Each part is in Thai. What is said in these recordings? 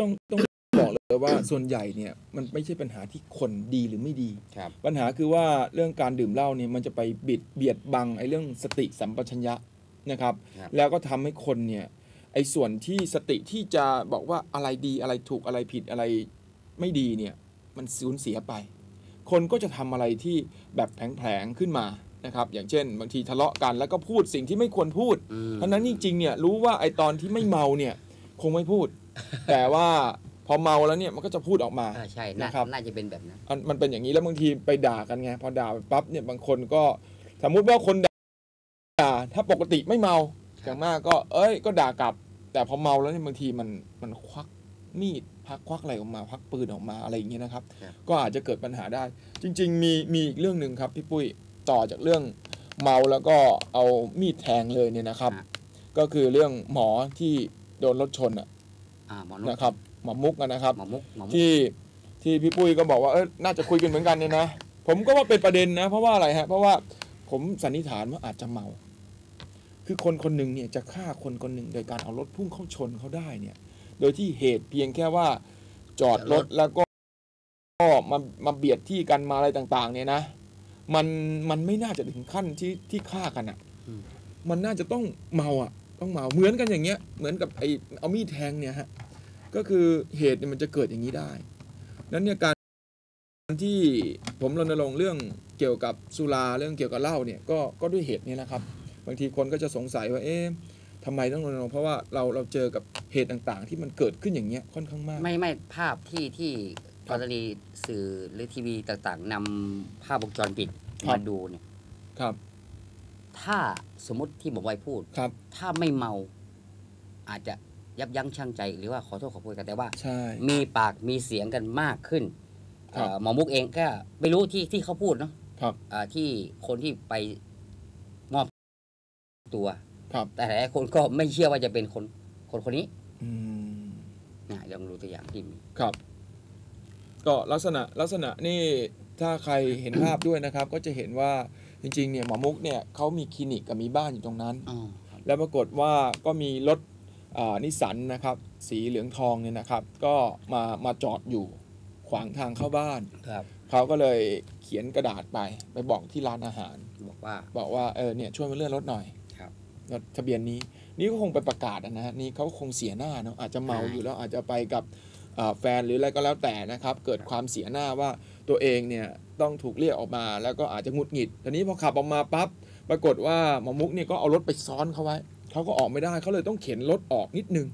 ต้องต้องบอกเลยว่าส่วนใหญ่เนี่ยมันไม่ใช่ปัญหาที่คนดีหรือไม่ดี ครับ ปัญหาคือว่าเรื่องการดื่มเหล้าเนี่ยมันจะไปบิดเบียดบังไอ้เรื่องสติสัมปชัญญะนะครับ ครับ แล้วก็ทำให้คนเนี่ยไอ้ส่วนที่สติที่จะบอกว่าอะไรดีอะไรถูกอะไรผิดอะไรไม่ดีเนี่ยมันสูญเสียไป คนก็จะทำอะไรที่แบบแผลงๆขึ้นมานะครับ อย่างเช่น บางทีทะเลาะกันแล้วก็พูดสิ่งที่ไม่ควรพูด อืม ทั้งนั้นจริงๆเนี่ยรู้ว่าไอ้ตอนที่ไม่เมาเนี่ยคงไม่พูด แต่ว่าพอเมาแล้วเนี่ยมันก็จะพูดออกมา อ่าใช่น่านะครับ น่าจะเป็นแบบนั้น อันมันเป็นอย่างนี้แล้วบางทีไปด่ากันไงพอด่าไปปั๊บเนี่ยบางคนก็สมมุติว่าคนด่าถ้าปกติไม่เมาครับ อย่างมากก็ เอ้ยก็ด่ากลับ แต่พอเมาแล้วเนี่ยบางทีมันมันควักมีดพักควักอะไรออกมาควักปืนออกมาอะไรอย่างเงี้ยนะครับ ก็อาจจะเกิดปัญหาได้ จริง ๆ มีมีอีกเรื่องหนึ่งครับพี่ปุ้ยต่อจากเรื่องเมาแล้วก็เอามีดแทงเลยเนี่ยนะครับ ฮะ ก็คือเรื่องหมอที่โดนรถชนอะ อ่าหมอนุนะครับหมอมุกอะนะครับหมอมุกหมอมุกที่ที่พี่ปุ้ยก็บอกว่าเออน่าจะคุยกันเหมือนกันเนี่ยนะผมก็ว่าเป็นประเด็นนะ เพราะว่าอะไรฮะเพราะว่าผมสันนิษฐานว่าอาจจะเมา คือคนคนหนึ่งเนี่ยจะฆ่าคนคนหนึ่งโดยการเอารถพุ่งเข้าชนเขาได้เนี่ย โดยที่เหตุเพียงแค่ว่าจอดรถแล้วก็ก็มามาเบียดที่กันมาอะไรต่าง ๆ เนี่ยนะมันมันไม่น่าจะถึงขั้นที่ที่ฆ่ากันอะอืมมันน่าจะต้องเมาอะ ต้องเมาเหมือนกันอย่างเงี้ย เหมือนกับไอเอามีดแทงเนี่ยฮะ ก็คือเหตุเนี่ยมันจะเกิดอย่างนี้ได้ นั้นเนี่ยการที่ผมรณรงค์เรื่องเกี่ยวกับสุราเรื่องเกี่ยวกับเหล้าเนี่ยก็ก็ด้วยเหตุนี้นะครับ บางทีคนก็จะสงสัยว่าเอ๊ะทำไมต้องรณรงค์เพราะว่าเราเราเจอกับเหตุต่างๆ ที่มันเกิดขึ้นอย่างเงี้ยค่อนข้างมาก ไม่ไม่ภาพที่ที่คกรับรณีสื่อหรือทีวีต่างๆนำภาพวงจรปิดครับมาดูเนี่ยครับ ถ้าสมมติที่ผมไว้พูดครับ ถ้าไม่เมาอาจจะ ยับยั้งชั่งใจ หรือว่าขอโทษขอโพยกันแต่ว่า ใช่ มีปากมีเสียงกันมากขึ้นครับ เอ่อหมอมุกเองก็ไม่รู้ที่ที่เขาพูดเนาะครับอ่าที่คนที่ไปมอบตัว ครับแต่หลายคนก็ไม่เชื่อว่าจะเป็นคนคนคนนี้อืมนะลองดูตัวอย่างที่มี ครับ ก็ลักษณะลักษณะนี่ถ้าใครเห็นภาพด้วยนะครับ ก็จะเห็นว่าจริงๆเนี่ยหมอมุกเนี่ยเขามีคลินิกกับมีบ้านอยู่ตรงนั้นอ๋อครับแล้วปรากฏว่าก็มีรถอ่า นิสสันนะครับสีเหลืองทองเนี่ยนะครับก็มามาจอดอยู่ขวางทางเข้าบ้าน ครับเขาก็เลยเขียนกระดาษไปไปบอกที่ร้านอาหาร บอกว่า บอกว่าเออเนี่ยช่วยมาเลื่อนรถหน่อยครับรถทะเบียนนี้ นี่ก็คงไปประกาศอะนะฮะนี่เขาคงเสียหน้าเนาะอาจจะเมาอยู่แล้วอาจจะไปกับอ่าแฟนหรืออะไรก็แล้วแต่นะครับ เกิดความเสียหน้าว่าตัวเองเนี่ยต้องถูกเรียกออกมาแล้วก็อาจจะหงุดหงิดทีนี้พอขับออกมาปั๊บปรากฏว่าหมอมุกเนี่ยก็เอารถไปซ้อนเขาไว้ เขาก็ออกไม่ได้เขาเลยต้องเข็นรถออกนิดนึง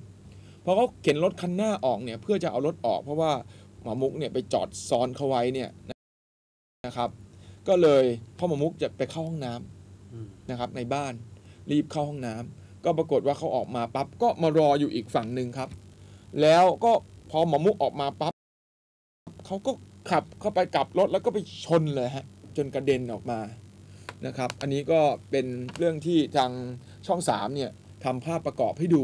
พอเขาเข็นรถคันหน้าออกเนี่ยเพื่อจะเอารถออก เพราะว่าหมอมุกเนี่ยไปจอดซ้อนเขาไว้เนี่ยนะครับ ก็เลยพ่อหมอมุกจะไปเข้าห้องน้ำอืมนะครับ ในบ้านรีบเข้าห้องน้ำก็ปรากฏว่าเขาออกมาปั๊บก็มารออยู่อีกฝั่งหนึ่งครับ แล้วก็พอหมอมุกออกมาปั๊บเขาก็ขับเข้าไปกลับรถแล้วก็ไปชนเลยฮะจนกระเด็นออกมานะครับ อันนี้ก็เป็นเรื่องที่ทางช่องสามเนี่ยทำภาพประกอบให้ดู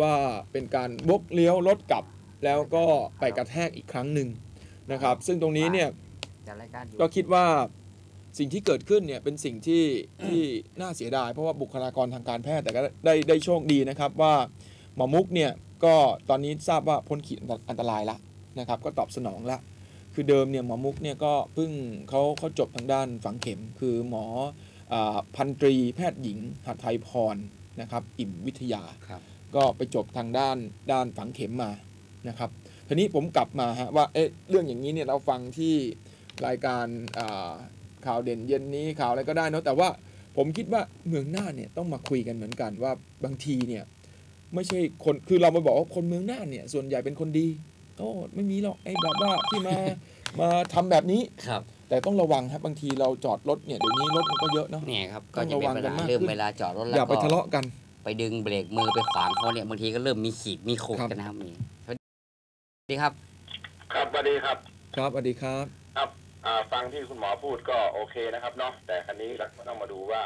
ว่าเป็นการบกเลี้ยวรถกลับ แล้วก็ไปกระแทกอีกครั้งหนึ่งนะครับ ซึ่งตรงนี้เนี่ยจัดรายการอยู่ก็คิดว่าสิ่งที่เกิดขึ้นเนี่ยเป็นสิ่งที่ที่น่าเสียดาย เพราะว่าบุคลากรทางการแพทย์แต่ก็ได้ได้โชคดีนะครับว่าหมอมุกเนี่ยก็ตอนนี้ทราบว่าพ้นขีดอันตรายละนะครับ ก็ตอบสนองละคือเดิมเนี่ยหมอมุกเนี่ยก็เพิ่งเขาเขาจบทางด้านฝังเข็ม คือหมออา พันตรีแพทย์หญิงหัตถไทยพรนะครับ อิ่มวิทยาครับก็ไปจบทางด้านด้านฝังเข็มมานะครับทีนี้ผมกลับมาฮะว่าเอ๊ะเรื่องอย่างนี้เนี่ยเราฟังที่รายการอ่าข่าวเด่นเย็นนี้ข่าวอะไรก็ได้เนอะแต่ว่าผมคิดว่าเมืองน่านเนี่ยต้องมาคุยกันเหมือนกันว่าบางทีเนี่ยไม่ใช่คนคือเรามาบอกว่าคนเมืองน่านเนี่ยส่วนใหญ่เป็นคนดีโอ้ไม่มีหรอกไอ้แบบว่าที่มามาทำแบบนี้ครับ แต่ต้องระวังครับบางทีเราจอดรถเนี่ยเดี๋ยวนี้รถมันก็เยอะเนาะ เนี่ยครับต้ก็องจะเป็นระวังปัญกันากหามเริ่มขึ้นเวลาจอดรถอแล้ย่าวไปก็ทะเลาะกัน ไปดึงเบรกมือไปขวางเขาเนี่ยบางทีก็เริ่มมีขีดมีโขกครับกันนะครับนี่สวัสดีครับ ครับสวัสดีครับ ครับสวัสดีครับ ครับอ่าฟังที่คุณหมอพูดก็โอเคนะครับเนาะแต่ครั้นี้เราก็ต้องมาดูว่า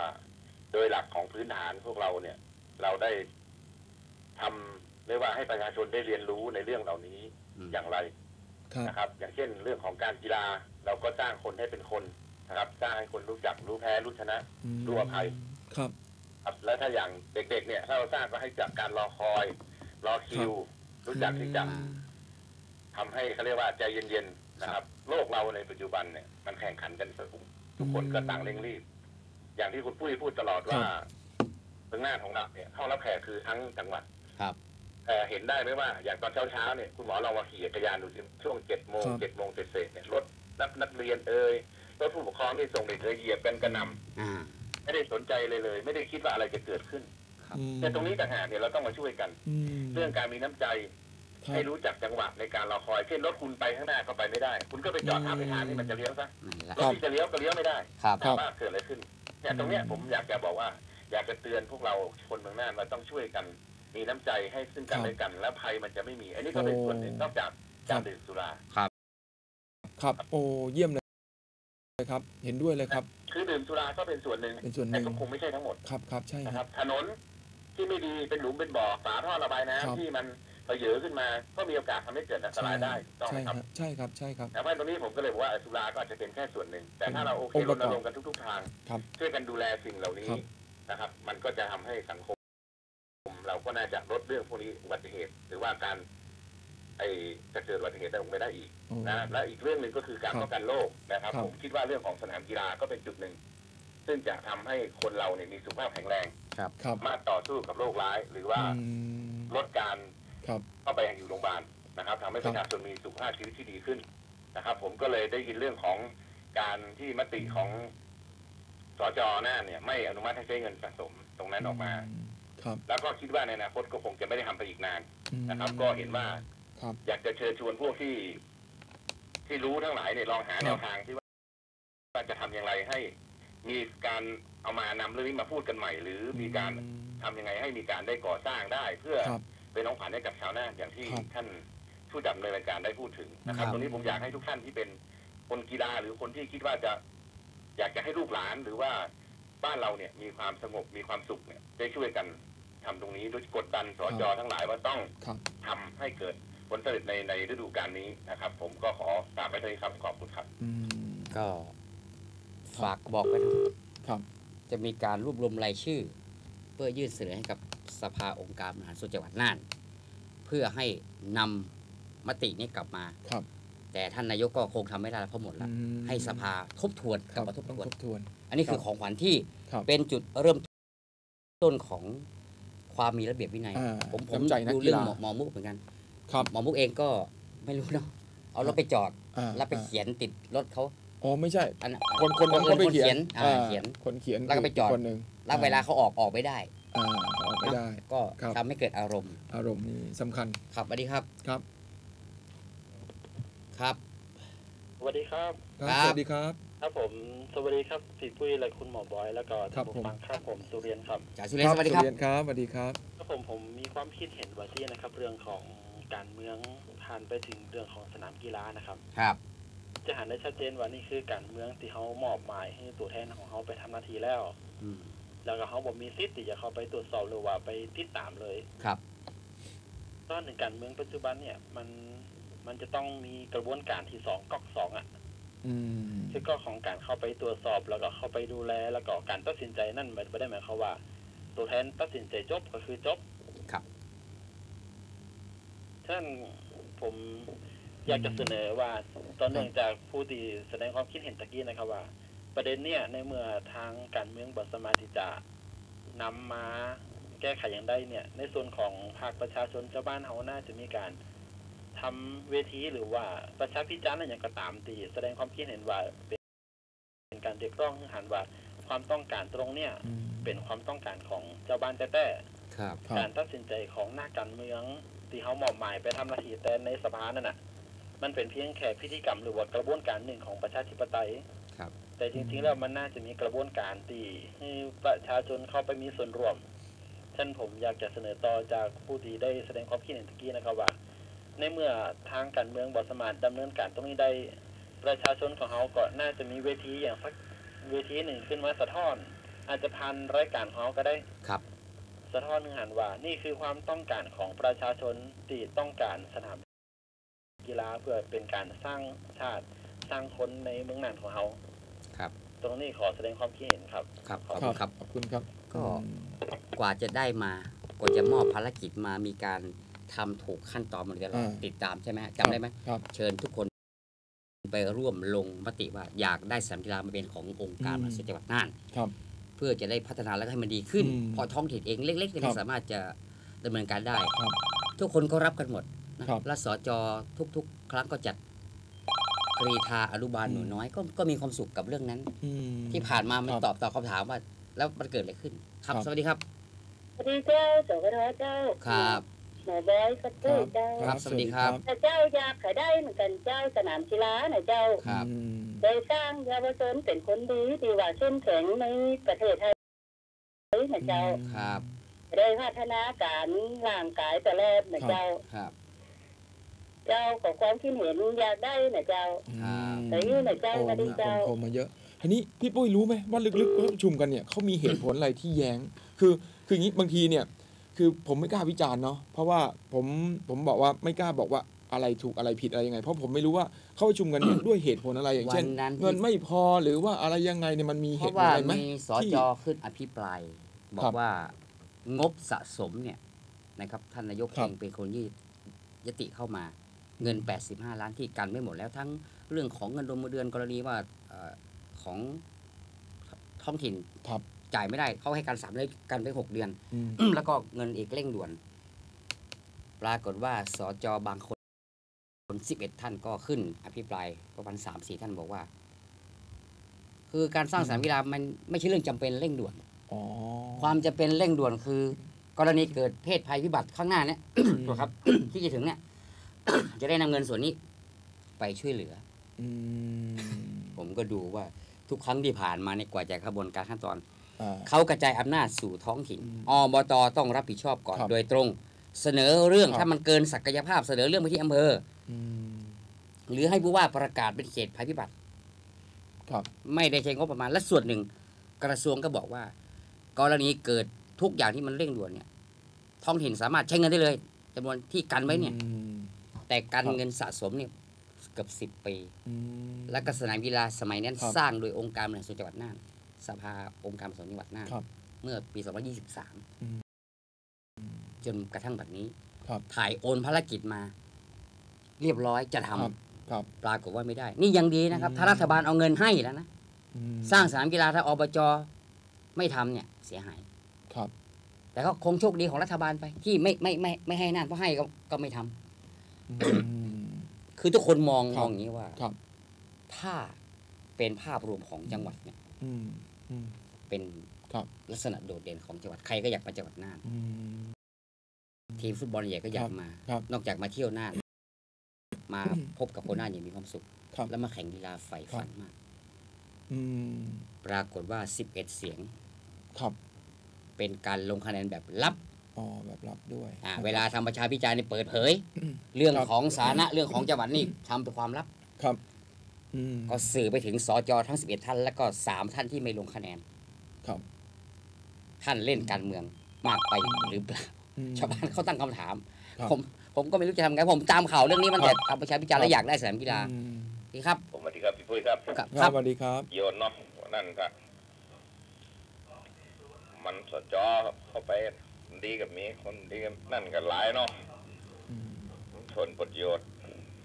โดยหลักของพื้นฐานพวกเราเนี่ย เราได้ทำเรียกว่าให้ประชาชนได้เรียนรู้ในเรื่องเหล่านี้อืมอย่างไรครับนะครับ อย่างเช่นเรื่องของการกีฬา เราก็สร้างคนให้เป็นคนนะครับสร้างให้คนรู้จักรู้แพ้รู้ชนะอืมรู้อภัยครับครับแล้วถ้าอย่างเด็ก ๆ เนี่ย ถ้าเราสร้างก็ให้จับการรอคอย รอคิว รู้จักที่จะทำให้เขาเรียกว่าใจเย็นๆนะครับ โลกเราในปัจจุบันเนี่ยมันแข่งขันกันสูงทุกคนก็ต่างเร่งรีบ อย่างที่คุณปุ้ยพูดตลอดว่าเมืองหน้านของเราเนี่ยเข้ารับแขกคือทั้งจังหวัดครับแต่เห็นได้ไหมว่าอย่างตอนเช้าๆเนี่ยคุณหมอลองมาขี่จักรยานดูสิช่วงเจ็ดโมงเจ็ดโมงเศษๆเนี่ยรถ นักนักเรียนเอ่ยรถผู้ปกครองที่ส่งเด็กเอ่ยเหยียบกันกระหนำอ่าไม่ได้สนใจเลยเลย ไม่ได้คิดว่าอะไรจะเกิดขึ้นครับอืมแต่ตรงนี้ต่างหากเนี่ยเราต้องมาช่วยกันอืมเรื่องการมีน้ำใจครับให้รู้จักจังหวะในการรอคอย เช่นรถคุณไปข้างหน้าก็ไปไม่ได้ คุณก็ไปจอดอืมทางไปทางที่มันจะเลี้ยวซะนั่นแหละรถที่จะเลี้ยวก็เลี้ยวไม่ได้ครับถามว่าเกิดอะไรขึ้นเนี่ยตรงเนี้ยอืมผมอยากจะบอกว่า อยากจะเตือนพวกเราคนเมืองน่านว่าต้องช่วยกัน มีน้ำใจให้ซึ่งกันและกัน แล้วภัยมันจะไม่มี อันนี้ก็เป็นส่วนหนึ่งนอกจากการดื่มสุรา ครับ โอ้เยี่ยมเลยครับ เห็นด้วยเลยครับ คือดื่มสุราก็เป็นส่วนหนึ่งเป็นส่วนหแต่นึ่งก็คงไม่ใช่ทั้งหมดครับครับใช่นะคครัรับบถนนที่ไม่ดีเป็นหลุมเป็นบ่อฝาท่อระบายน้ำครับที่มันเผยขึ้นมาก็มีโอกาสทำให้เกิดอันตรายได้ต้องไหมใช่คครับรับ ใช่ครับใช่ครับแต่ว่าตรงนี้ผมก็เลยบอกว่าสุราก็อาจจะเป็นแค่ส่วนหนึ่ง แต่ถ้าเราโอเคองค์รประกณอบรงค์กันทุก ๆ ทางครับช่วยกันดูแลสิ่งเหล่านี้ครับนะครับ มันก็จะทำให้สังคม เราก็น่าจะลดเรื่องพวกนี้อุบัติเหตุ หรือว่าการ ไอจะเกิดอุบัติเหตุได้ลงไปได้อีกโอ้นะและอีกเรื่องหนึ่งก็คือการครับป้องกันโรคนะครับครับ ผมคิดว่าเรื่องของสนามกีฬาก็เป็นจุดหนึ่ง ซึ่งจะทำให้คนเราเนี่ยมีสุขภาพแข็งแรงครับสามารถต่อสู้กับโรคร้าย หรือว่าอืมลดการครับเข้าไปอยู่โรงพยาบาลนะครับทำให้ครัปบระชาชนมีสุขภาพชีวิตที่ดีขึ้นนะครับ ผมก็เลยได้ยินเรื่องของการที่มติของสจน่านเนี่ย ไม่อนุมัติให้ใช้เงินสะสมตรงนั้นออกมา ครับ แล้วก็คิดว่าในอนาคตก็คงจะไม่ได้ทำไปอีกนานอืมนะครับ ก็เห็นว่า ครับ อยากจะเชิญชวนพวกที่ ที่รู้ทั้งหลายเนี่ยลองหาครับแนวทางที่ว่าว่าจะทำอย่างไรให้ มีการเอามานำเรื่องนี้มาพูดกันใหม่ หรือมีการอืมทำยังไงให้มีการได้ก่อสร้างได้ เพื่อครับเป็นน้องผ่านให้กับชาวนาอย่างที่ครับท่านผู้ดำเนินรายการได้พูดถึงนะครับครับ ตรงนี้ผมอยากให้ทุกท่านที่เป็นคนกีฬาหรือคนที่คิดว่าจะ อยากจะให้ลูกหลานหรือว่าบ้านเราเนี่ยมีความสงบมีความสุขเนี่ยได้ช่วยกันทำตรงนี้โดยกดดันสจทั้งหลายว่าต้องครับทำให้เกิด ผลสำเร็จในในฤดูกาลนี้นะครับ ผมก็ขอฝากไว้เท่านี้ครับขอบคุณครับ อืมก็ฝากบอกไปนะครับ จะมีการรวบรวมรายชื่อ เพื่อยื่นเสนอให้กับสภาองค์การบริหารส่วนจังหวัดน่าน เพื่อให้นำมตินี้กลับมา ครับแต่ท่านนายกก็คงทำไม่ได้แล้วเพราะหมดแล้วอืมให้สภาทบทวนคกลัรับบมาทบต้องทวนทบทวน อันนี้คือครับ ของขวัญที่ครับ เป็นจุดเริ่มต้นของความมีระเบียบวินัย อ่าผมผมน้ำใจนักดูเรื่องกีฬา หมอหมอมุกเหมือนกัน ครับหมอมุกเองก็ไม่รู้เนาะเอารถไปจอดอ่าแล้วไปเขียนติดรถเขาอ๋อไม่ใช่ อันนั้นคนคนนั้นเขาไปเขียนอ่าเขียน คนเขียนแล้วก็ไปจอด คนหนึ่งแล้วเวลาเขาออกออกไม่ได้ อ่าออกไม่ได้ ก็ครับ ทำให้เกิดอารมณ์ อารมณ์นี่สำคัญครับสวัสดีครับครับครับ สวัสดีครับ ครับครับสวัสดีครับ ครับผม สวัสดีครับพี่ปุ้ยและคุณหมอบอย แล้วก็ครับท่านผม ผู้ฟังครับผมสุเรียนครับจ่าสุเรนสวัสดีครับเรียนครับสวัสดีครับ ครับผมผมมีความคิดเห็นว่าที่นะครับ เรื่องของ การเมืองผ่านไปถึงเรื่องของสนามกีฬานะครับ ครับ จะเห็นได้ชัดเจนว่านี่คือการเมืองที่เขามอบหมายให้ตัวแทนของเขาไปทำหน้าที่แล้วอืมแล้วก็เขาบอกมีสิทธิ์ที่จะเข้าไปตรวจสอบหรือว่าไปติดตามเลยครับตอนหนึ่งการเมืองปัจจุบันเนี่ยมันมันจะต้องมีกระบวนการที่สองก๊อกสองอะอืมคือก็ของการเข้าไปตรวจสอบแล้วก็เข้าไปดูแล แล้วก็การตัดสินใจนั่นไม่ได้หมายความว่า ตัวแทนตัดสินใจจบก็คือจบ ครับฉะนั้นผมอยากจะเสนอว่าตอนเนื่องจากผู้ที่แสดงความคิดเห็นตะกี้นะครับว่า ประเด็นเนี่ยในเมื่อทางการเมืองบสามารถที่จะนำมาแก้ไขอย่างได้เนี่ย ในส่วนของภาคประชาชนชาวบ้านเขาน่าจะมีการทำเวทีหรือว่าประชาพิจารณ์อะไรอย่างก็ตามตีแสดงความคิดเห็นว่าเป็นเป็นการเรียกร้องให้หันว่าความต้องการตรงเนี่ยอืมเป็นความต้องการของชาวบ้านแต่ครับครับการตัดสินใจของนักการเมือง ที่เขามอบหมายไปทำหน้าที่แต่ในสภานั่นน่ะ มันเป็นเพียงแค่พิธีกรรมหรือว่ากระบวนการหนึ่งของประชาธิปไตยครับ แต่จริงๆแล้วมันน่าจะมีกระบวนการที่ให้ประชาชนเข้าไปมีส่วนร่วมฉะนันผมอยากจะเสนอต่อจากผู้ที่ได้แสดงความคิดเห็นตะกี้นะครับว่า ในเมื่อทางการเมืองบอสามารถดำเนินการตรงนี้ได้ประชาชนของเขาก็น่าจะมีเวทีอย่างสักเวทีหนึ่งขึ้นมาสะท้อน อาจจะพันรายการของเขาก็ได้ครับ สะท้อนหนึ่งหันว่านี่คือความต้องการของประชาชนที่ต้องการสนามกีฬาเพื่อเป็นการสร้างชาติสร้างคนในเมืองน่านของเขาครับ ตรงนี้ขอแสดงความคิดเห็นครับ ครับขคอบรัคุบณครับขอบคุณครับ ก็อืมกว่าจะได้มากว่าจะมอบภารกิจมามีการทำถูกขั้นตอนมันจะอ่าติดตามใช่ไหมฮะจำได้ไหมครับเชิญทุกคนไปร่วมลงมติว่าอยากได้สนามกีฬามาเป็นขององค์การอืมมหาส่วนจังหวัดน่านครับ เพื่อจะได้พัฒนาและให้มันดีขึ้น อืมเพราะท้องถิ่นเองเล็กๆเนี่ยครัไม่บสามารถจะดำเนินการได้ ครับทุกคนก็รับกันหมดนะครับและสจทุก ๆ ครั้งก็จัดกรีธาอนุบาลอืมหนูน้อยก็ก็มีความสุขกับเรื่องนั้น อืม ที่ผ่านมามันครับตอบตอบคำถามว่า แล้วมันเกิดอะไรขึ้น ครับ ครับ สวัสดีครับ สวัสดีเจ้าสวัสดีเจ้าครับ หมอบอยสักตู้เจ้าครับสวัสดีครับ แต่เจ้าอยากขายได้เหมือนกันเจ้าสนามกีฬาน่ะเจ้าครับอืมได้สร้างเยาวชนเป็นคนดีดีว่าเข้มแข็งในประเทศไทยนะเจ้าครับ ได้พัฒนาการร่างกายแต่แรกนะเจ้าครับ เจ้าขอความคิดเห็นอยากได้นะเจ้าครับแต่ยื่นหน่อยเจ้าโอ้สวัสดีเนี่ยเจ้าคนโทรมาเยอะทีนี้พี่ปุ้ยรู้ไหมว่าลึกๆเขาประชุมกันเนี่ยเขามีเหตุผลอะไรที่แย้ง คือคืออย่างนี้บางทีเนี่ย คือผมไม่กล้าวิจารณ์เนาะเพราะว่าผมผมบอกว่าไม่กล้าบอกว่าอะไรถูกอะไรผิดอะไรยังไง เพราะผมไม่รู้ว่าเขาประชุมกันเนี่ย ด้วยเหตุผลอะไรอย่างเช่นวันนั้นที่ เงินไม่พอหรือว่าอะไรยังไงเนี่ยมันมีเพเหตุราะผลว่าอะไรไหม มีสที่จขึ้นอภิปราย บอครักบว่างบสะสมเนี่ยนะครับท่านนายกครัเอบ งเป็นคนยี่ยติเข้ามาเงิน 85 ล้านที่กันไม่หมดแล้วทั้งเรื่องของเงินรวมเดือนกรณีว่าเอ่อของท้องถิ่นครับ จ่ายไม่ได้เขาให้การสามเลยกันไปหกเดือนอืมแล้วก็เงินอีกเร่งด่วน ปรากฏว่าสจบางคนคนสิบเอ็ดท่านก็ขึ้น อภิปรายประมาณสามสี่ท่านบอกว่า คือการสร้างสนามกีฬามันไม่ใช่เรื่องจำเป็นเร่งด่วนอ๋อความจะเป็นเร่งด่วนคือ กรณีเกิดเพศภัยพิบัติข้างหน้าเนี่ยถูกครับ ที่จะถึงเนี่ย จะได้นำเงินส่วนนี้ ไปช่วยเหลืออืมผมก็ดูว่าทุกครั้งที่ผ่านมาเนี่ยกว่าจะกระบวนการขั้นตอนอ่า เขากระจายอำนาจสู่ท้องถิ่นอืมอบตต้องรับผิดชอบก่อนครับโดยตรง เสนอเรื่องครับถ้ามันเกินศักยภาพเสนอเรื่องไปที่อำเภออืมหรือให้ผู้ว่าประกาศเป็นเขตภัยพิบัติครับไม่ได้ใช้งบประมาณและส่วนหนึ่ง กระทรวงก็บอกว่ากรณีเกิดทุกอย่างที่มันเร่งด่วนเนี่ย ท้องถิ่นสามารถใช้เงินได้เลยจำนวนที่กันไว้เนี่ยอืมแต่การครับเงินสะสมเนี่ยเกือบสิบปีอืมและก็สนามกีฬาสมัยนั้นครับสร้างโดยองค์การบริหารส่วนจังหวัดน่าน สภาองค์การบริหารส่วนจังหวัดน่านครับเมื่อปีอืม2023 จนกระทั่งบัดนี้ครับถ่ายโอนภารกิจมา เรียบร้อยจะทำครับครับปรากฏว่าไม่ได้ นี่ยังดีนะครับอืมถ้ารัฐบาลเอาเงินให้แล้วนะอืมสร้างสนามกีฬาถ้าอบจไม่ทำเนี่ย เสียหายครับ แต่ก็คงโชคดีของรัฐบาลไปที่ไม่ไม่ไม่ไม่ให้นั่นเพราะให้ก็ก็ไม่ทำอืมคือทุกคนมองครับมองอย่างนี้ว่าครับถ้าเป็นภาพรวมของจังหวัดเนี่ยอืมอืม เป็นครับลักษณะโดดเด่นของจังหวัดใครก็อยากมาจังหวัดน่านอืมทีมฟุตบอลใหญ่ก็อยากมาครับนอกจากมาเที่ยวน่านมาอืมพบกับคนน่านอย่างมีความสุขครับแล้วมาแข่งกีฬาใฝ่ฝันมากอืมปรากฏว่า11เสียงครับเป็นการลงคะแนนแบบลับอ๋อแบบรับด้วยอ่านะครับเวลาทำประชาพิจารณ์นี่เปิดเผยอืมเรื่องครับของสาธารณะเรื่องของจังหวัดนี่ทำเป็นความลับครับอืม ก็สื่อไปถึงสจทั้ง11ท่าน แล้วก็3ท่านที่ไม่ลงคะแนน ครับ ท่านเล่นการเมืองมากไปหรือเปล่าอืมชาวบ้านเขาตั้งคำถามครับผมผมก็ไม่รู้จะทำไงผมตามข่าวเรื่องนี้มันครัแต่บทำประชาพิจารณ์แล้วอยากได้สนามกีฬาอืมนี่ครับผมสวัสดีครับพี่ปุ้ยครับครับครับสวัสดีครับโยนเนาะนั่นก็มันสจอเข้าไปดีกับมีคนดีกับนั่นกันหลายเนาะอืมผลประโยชน์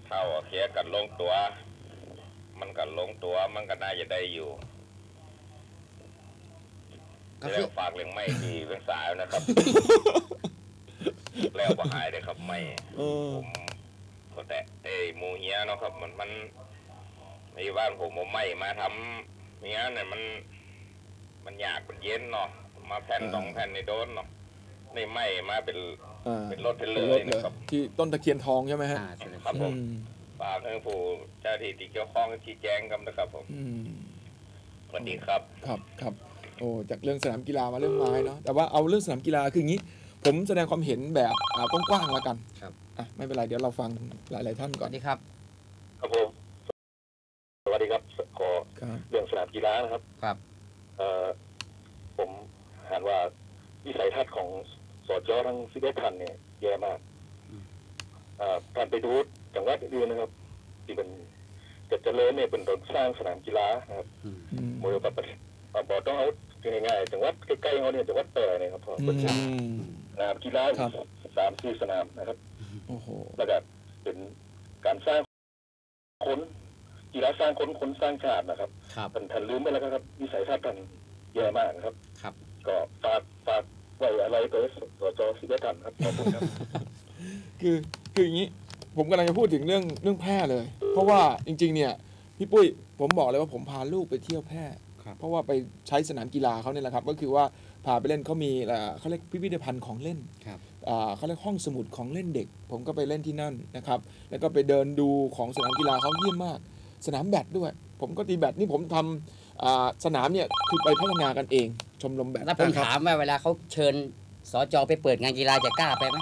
เท่าเคลียร์กันลงตัว มันกันลงตัวมันก็น่าจะได้อยู่ก็แล้คือวฝากเรื่องไม่ดีเรื่องสายนะครับ แล้วก็หายเลยครับไม่ เออ ผมก็แต่เอ้ยหมูเฮียเนาะครับ มันมันในบ้านผมผมไม่มาทำเนี้ยเนี่ยมัน มันยากมันเย็นเนาะมาแผ่นสองแผ่นในโดนเนาะนี่ไม่มาเป็นอ่าเป็นรถเป็นเป็เลนรยถเลยนะครับ ที่ต้นตะเคียนทองใช่ไหมฮะอ่าเสนอครับอืผมม ฝากให้ผู้เจ้าที่ที่เกี่ยวข้องชี้แจงกันนะครับผมอืมสวัสดีครับ ครับครับโอ้จากเรื่องสนามกีฬามาเรื่องไม้เนาะแต่ว่าเอาเรื่องสนามกีฬาคืออย่างนี้ ผมแสดงความเห็นแบบอ่ากว้างๆแล้วกันครับ อะไม่เป็นไรเดี๋ยวเราฟังหลาย ๆ ท่านสก่อวันสดีครับ ครับผมสวัสดีครับขอครับ เรื่องสนามกีฬานะครับครับ เอ่อผมอ่านว่าวิสัยทัศน์ของสจทั้งสิบเอ็ดท่านเนี่ยแย่มากอืม เอ่อการไปดู จังหวัดอื่นนะครับ ที่เป็นจะเจริญเนี่ยเป็นต้องสร้างสนามกีฬานะครับอืมอืมโมเดลปฏิบัติบอกต้องเอาง่ายๆจังหวัดใกล้ๆเขาเนี่ยจังหวัดแปรเนี่ยครับพออืเป็นมสนามกีฬาครับสามสี่สนามนะครับโอ้โหแล้วก็เป็นการสร้างคนกีฬาสร้างคนคนสร้างชาตินะครับครับท่านท่านลืมไปแล้วครับวิสัยทัศน์ท่านแย่มากนะครับ ครับ ก็ฝากฝากไว้อะไรตัวสจสิเวทันครับขอบคุณครับ คือคืออย่างนี้ ผมกำลังจะพูดถึงเรื่องเรื่องแพร่เลย เพราะว่าจริง ๆ เนี่ยพี่ปุ้ยผมบอกเลยว่าผมพาลูกไปเที่ยวแพร่ครับ เพราะว่าไปใช้สนามกีฬาเขาเนี่ยแหละครับ ก็คือว่าพาไปเล่นเขามีเอ่อเขาเรียกพิพิธภัณฑ์ของเล่นครับ อ่าเขาเรียกห้องสมุดของเล่นเด็ก ผมก็ไปเล่นที่นั่นนะครับ แล้วก็ไปเดินดูของสนามกีฬาเขาเยี่ยมมาก สนามแบดด้วย ผมก็ตีแบดนี่ผมทำอ่าสนามเนี่ยคือไปพัฒนากันเองชมรมแบดแล้วผมนะครับถามว่าเวลาเขาเชิญสจไปเปิดงานกีฬาจะกล้าไปไหม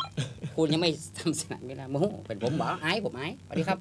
คุณยังไม่ทำสนามกีฬาโมโหเป็นผมบอกอายผมอายสวัสดีครับ